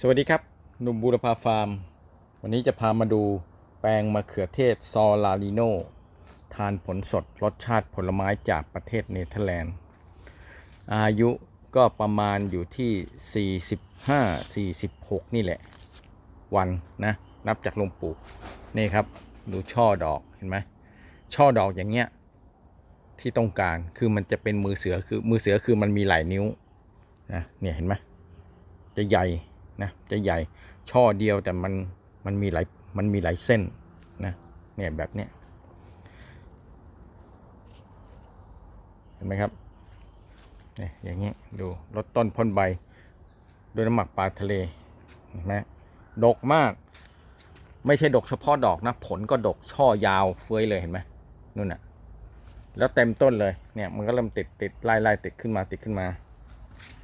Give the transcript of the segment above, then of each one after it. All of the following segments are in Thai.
สวัสดีครับ หนุ่มบูรพาฟาร์ม วันนี้จะพามาดูแปลงมะเขือเทศซอลาลิโนทานผลสดรสชาติผลไม้จากประเทศเนเธอร์แลนด์ อายุก็ประมาณอยู่ที่ 45 46 นี่แหละ วันนะ นับจากลงปลูก นี่ครับ ดูช่อดอกเห็นไหมช่อดอกอย่างเงี้ย ที่ต้องการคือมันจะเป็นมือเสือคือมือเสือคือมันมีหลายนิ้วนะเนี่ยเห็นไหมจะใหญ่ นะจะใหญ่ช่อเดียวแต่มันมันมีหลายมันมีหลายเส้นนะเนี่ยแบบเนี้ยเห็นไหมครับเนี่ยอย่างนี้ดูลดต้นพ่นใบด้วยน้ำหมักปลาทะเลเห็นไหมดกมาก ไม่ใช่ดกเฉพาะดอกนะ ผลก็ดกช่อยาวเฟ้ยเลยเห็นไหมนู่นน่ะแล้วเต็มต้นเลยเนี่ยมันก็เริ่มติดติดไล่ไล่ติดขึ้นมาติดขึ้นมา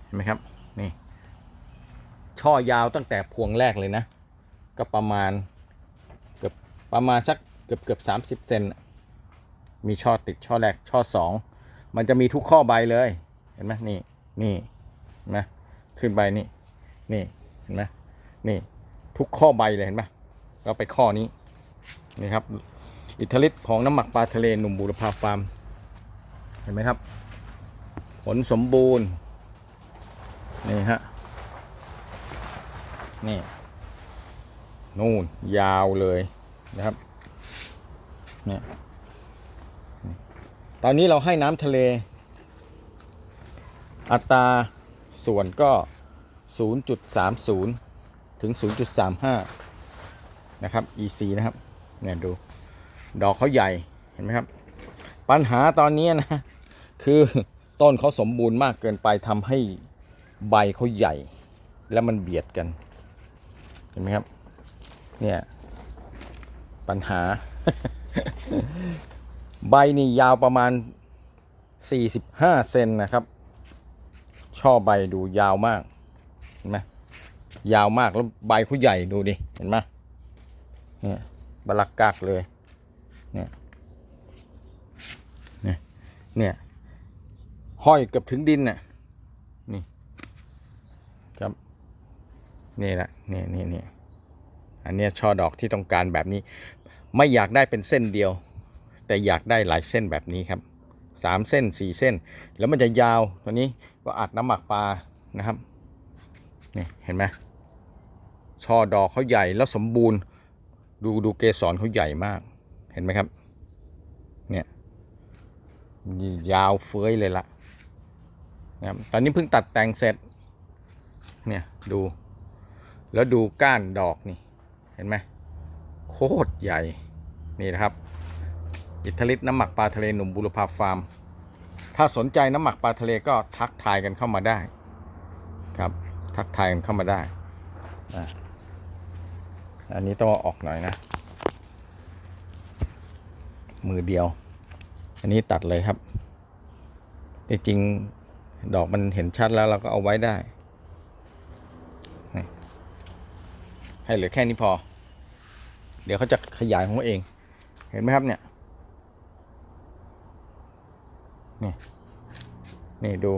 เห็นไหมครับนี่ ช่อยาวตั้งแต่พวงแรกเลยนะ ก็ประมาณเกือบประมาณสักเกือบเกือบสามสิบเซนมีช่อติดช่อแรกช่อสองมันจะมีทุกข้อใบเลยเห็นไหมนี่นี่เห็นไหมขึ้นใบนี่นี่เห็นไหมนี่ทุกข้อใบเลยเห็นไหมเราไปข้อนี้นี่ครับอิทธิฤทธิ์ของน้ำหมักปลาทะเลหนุ่มบูรพาฟาร์มเห็นไหมครับ ผลสมบูรณ์นี่ฮะ นี่ นู่นยาวเลยนะครับเนี่ยตอนนี้เราให้น้ำทะเล อัตราส่วนก็ 0.30 ถึง 0.35 นะครับ EC นะครับเนี่ยดู ดอกเขาใหญ่ เห็นไหมครับ ปัญหาตอนนี้นะ คือต้นเขาสมบูรณ์มากเกินไปทำให้ใบเขาใหญ่ แล้วมันเบียดกัน เห็นไหมครับ เนี่ย ปัญหา ใบนี่ยาวประมาณ 45 เซนนะครับ ช่อใบดูยาวมาก เห็นไหมยาวมากแล้วใบเขาใหญ่ดูดิ เห็นไหมเนี่ยบลักกักเลย เนี่ย เนี่ยเนี่ยห้อยเกือบถึงดินน่ะ นี่ ครับ นี่แหละนี่นี่นี่อันนี้ช่อดอกที่ต้องการแบบนี้ ไม่อยากได้เป็นเส้นเดียว แต่อยากได้หลายเส้นแบบนี้ครับสามเส้นสี่เส้น แล้วมันจะยาวตัวนี้ก็อัดน้ำหมักปลานะครับนี่เห็นไหมช่อดอกเขาใหญ่แล้วสมบูรณ์ ดูดูเกสรเขาใหญ่มาก เห็นไหมครับเนี่ยยาวเฟ้ยเลยละนะครับตอนนี้เพิ่งตัดแต่งเสร็จเนี่ยดู แล้วดูก้านดอกนี่ เห็นไหมโคตรใหญ่นี่นะครับ อิทธิฤทธิ์น้ำหมักปลาทะเลหนุ่มบุรพาฟาร์ม ถ้าสนใจน้ำหมักปลาทะเลก็ทักทายกันเข้ามาได้ครับ ทักทายกันเข้ามาได้อันนี้ต้องออกหน่อยนะ มือเดียว อันนี้ตัดเลยครับจริงๆดอกมันเห็นชัดแล้วเราก็เอาไว้ได้ ให้เหลือแค่นี้พอ เดี๋ยวเขาจะขยายของเขาเอง เห็นไหมครับเนี่ย นี่ นี่ดู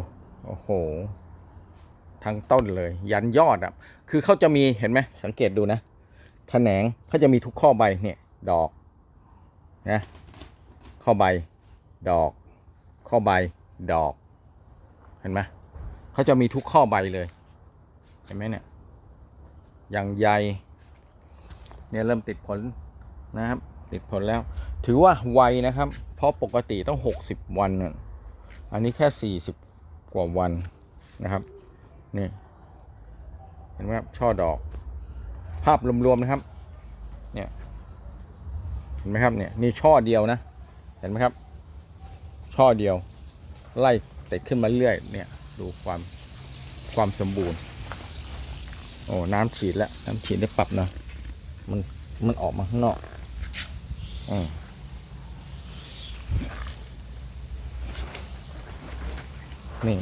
โอ้โห ทั้งต้นเลย ยันยอดอะ คือเขาจะมีเห็นไหมสังเกตดูนะแขนงเขาจะมีทุกข้อใบเนี่ยดอกนะข้อใบดอก ข้อใบดอก เห็นไหมเขาจะมีทุกข้อใบเลย เห็นไหมเนี่ย อย่างใหญ่เนี่ยเริ่มติดผลนะครับ ติดผลแล้ว ถือว่าไวนะครับ เพราะปกติต้อง 60 วัน อันนี้แค่ 40 กว่าวันนะครับนี่เห็นไหมครับช่อดอก ภาพรวมๆนะครับเนี่ยเห็นไหมครับเนี่ยนี่ช่อเดียวนะ เห็นไหมครับ ช่อเดียว ไล่ติดขึ้นมาเรื่อยเนี่ยดูความความสมบูรณ์ โอ้น้ำฉีดแล้วน้ำฉีดได้ปรับนะมันมันออกมาข้างนอกอืมนี่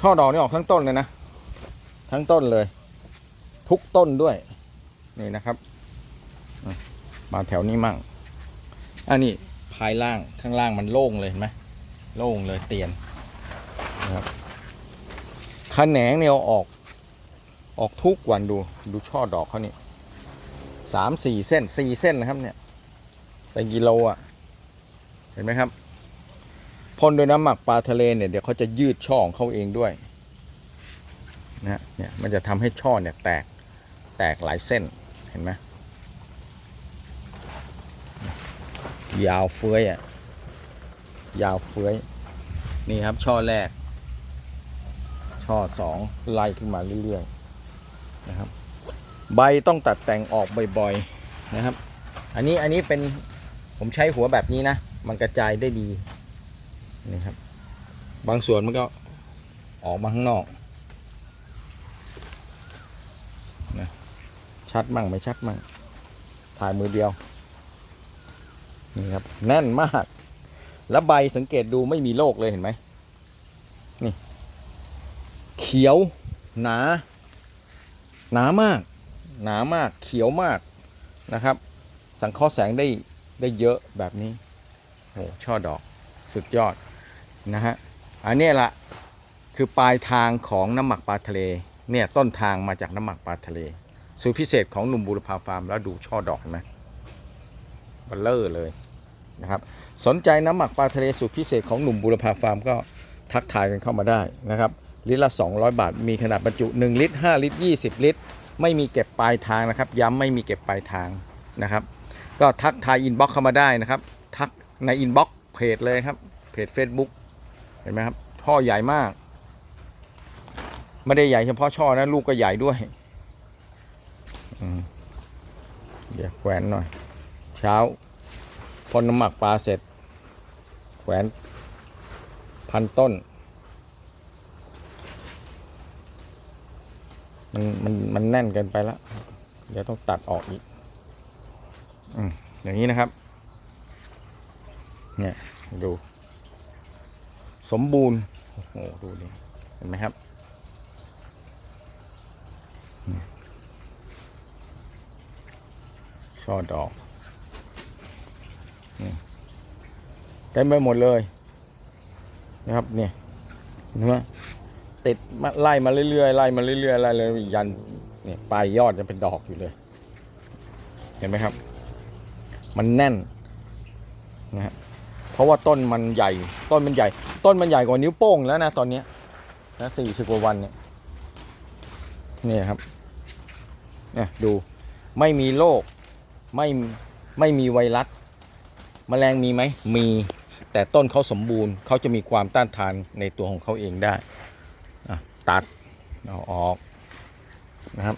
ช่อดอกนี่ออกทั้งต้นเลยนะ ทั้งต้นเลย ทุกต้นด้วย นี่นะครับ มาแถวนี้มั่งอันนี้ภายล่างข้างล่างมันโล่งเลยเห็นไหม โล่งเลยเตียนนะครับขแขนงเนี่ยออกออกทุกวันดูดูช่อดอกเขานี่สามสี่เส้นสี่เส้นนะครับเนี่ยเป็นกิโลอะ เห็นไหมครับพ่นด้วยน้ำหมักปลาทะเลเนี่ยเดี๋ยวเขาจะยืดช่อของเขาเองด้วยนะฮะเนี่ยมันจะทำให้ช่อเนี่ยแตกแตกหลายเส้นเห็นไหมยาวเฟื้อยอะ ยาวเฟื้อยนี่ครับช่อแรก ช่อสองไล่ขึ้นมาเรื่อยๆนะครับ ใบต้องตัดแต่งออกบ่อยๆนะครับ อันนี้อันนี้เป็นผมใช้หัวแบบนี้นะ มันกระจายได้ดีนี่ครับ บางส่วนมันก็ออกมาข้างนอกนะชัดมั่งไม่ชัดมั่งถ่ายมือเดียวนี่ครับแน่นมาก แล้วใบสังเกตดูไม่มีโรคเลยเห็นไหมนี่ เขียวหนา หนามาก หนามากเขียวมากนะครับ สังเคราะห์แสงได้ได้เยอะแบบนี้โอ้ช่อดอกสุดยอดนะฮะอันนี้ละคือปลายทางของน้ำหมักปลาทะเลเนี่ยต้นทางมาจากน้ำหมักปลาทะเล สูตรพิเศษของหนุ่มบูรพาฟาร์มแล้วดูช่อดอกนไหมบัลเลอร์เลย นะครับ สนใจน้ำหมักปลาทะเลสูตรพิเศษของหนุ่มบูรพาฟาร์มก็ทักทายกันเข้ามาได้นะครับ ลิตรละ 200 บาท มีขนาดบรรจุ 1 ลิตร 5 ลิตร 20 ลิตร ไม่มีเก็บปลายทางนะครับ ย้ำไม่มีเก็บปลายทางนะครับ ก็ทักทายอินบ็อกเข้ามาได้นะครับ ทักในอินบ็อกเพจเลยครับ เพจ Facebook เห็นไหมครับช่อใหญ่มาก ไม่ได้ใหญ่เฉพาะช่อนะลูกก็ใหญ่ด้วยอืมเดี๋ยวแขวนหน่อย เช้า พ่นน้ำหมักปลาเสร็จ แขวนพันต้น มันมันมันแน่นเกินไปแล้ว เดี๋ยวต้องตัดออกอีกอืมอย่างนี้นะครับ เนี่ยดู สมบูรณ์ โอ้โห ดูดิเห็นไหมครับช่อดอก เต็มไปหมดเลยนะครับเนี่ยเห็นไหมติดมาไล่มาเรื่อยๆไล่มาเรื่อยๆไล่เลยยันเนี่ยปลายยอดจะเป็นดอกอยู่เลย เห็นไหมครับ มันแน่นนะฮะเพราะว่าต้นมันใหญ่ ต้นมันใหญ่ ต้นมันใหญ่กว่านิ้วโป้งแล้วนะตอนเนี้นะสี่สิบกว่าวันเนี่ยนี่ครับเนี่ยดูไม่มีโรคไม่ไม่มีไวรัส แมลงมีไหมมี แต่ต้นเขาสมบูรณ์เขาจะมีความต้านทานในตัวของเขาเองได้ตัดเอาออกนะครับ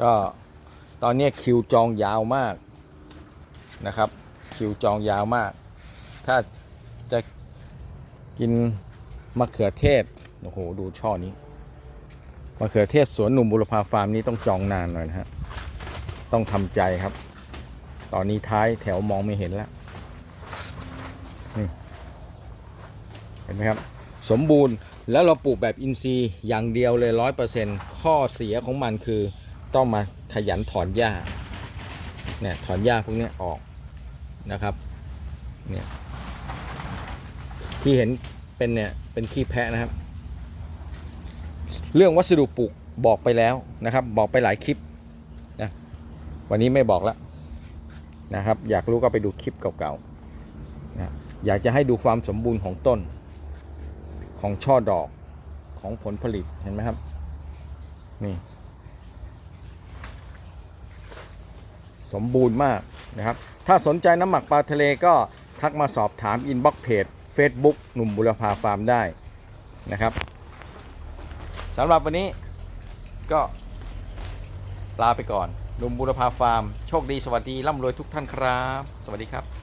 ก็ตอนนี้คิวจองยาวมากนะครับ คิวจองยาวมาก ถ้าจะกินมะเขือเทศโอ้โหดูช่อนี้มะเขือเทศสวนหนุ่มบุรพาฟาร์มนี้ต้องจองนานหน่อยนะฮะต้องทำใจครับ ตอนนี้ท้ายแถวมองไม่เห็นแล้วเห็นไหมครับ สมบูรณ์แล้วเราปลูกแบบอินทรีย์อย่างเดียวเลยร้อยเปอร์เซ็นต์ข้อเสียของมันคือต้องมาขยันถอนหญ้าเนี่ยถอนหญ้าพวกนี้ออกนะครับเนี่ยที่เห็นเป็นเนี่ยเป็นขี้แพะนะครับ เรื่องวัสดุปลูกบอกไปแล้วนะครับ บอกไปหลายคลิปนะวันนี้ไม่บอกแล้ว นะครับ อยากรู้ก็ไปดูคลิปเก่าๆนะอยากจะให้ดูความสมบูรณ์ของต้น ของช่อดอกของผลผลิตเห็นไหมครับ นี่ สมบูรณ์มากนะครับ ถ้าสนใจน้ำหมักปลาทะเลก็ทักมาสอบถามอินบ็อกเพจ Facebook หนุ่มบุรพาฟาร์มได้นะครับสำหรับวันนี้ก็ลาไปก่อน หนุ่มบุรพาฟาร์ม โชคดีสวัสดีร่ำรวยทุกท่านครับ สวัสดีครับ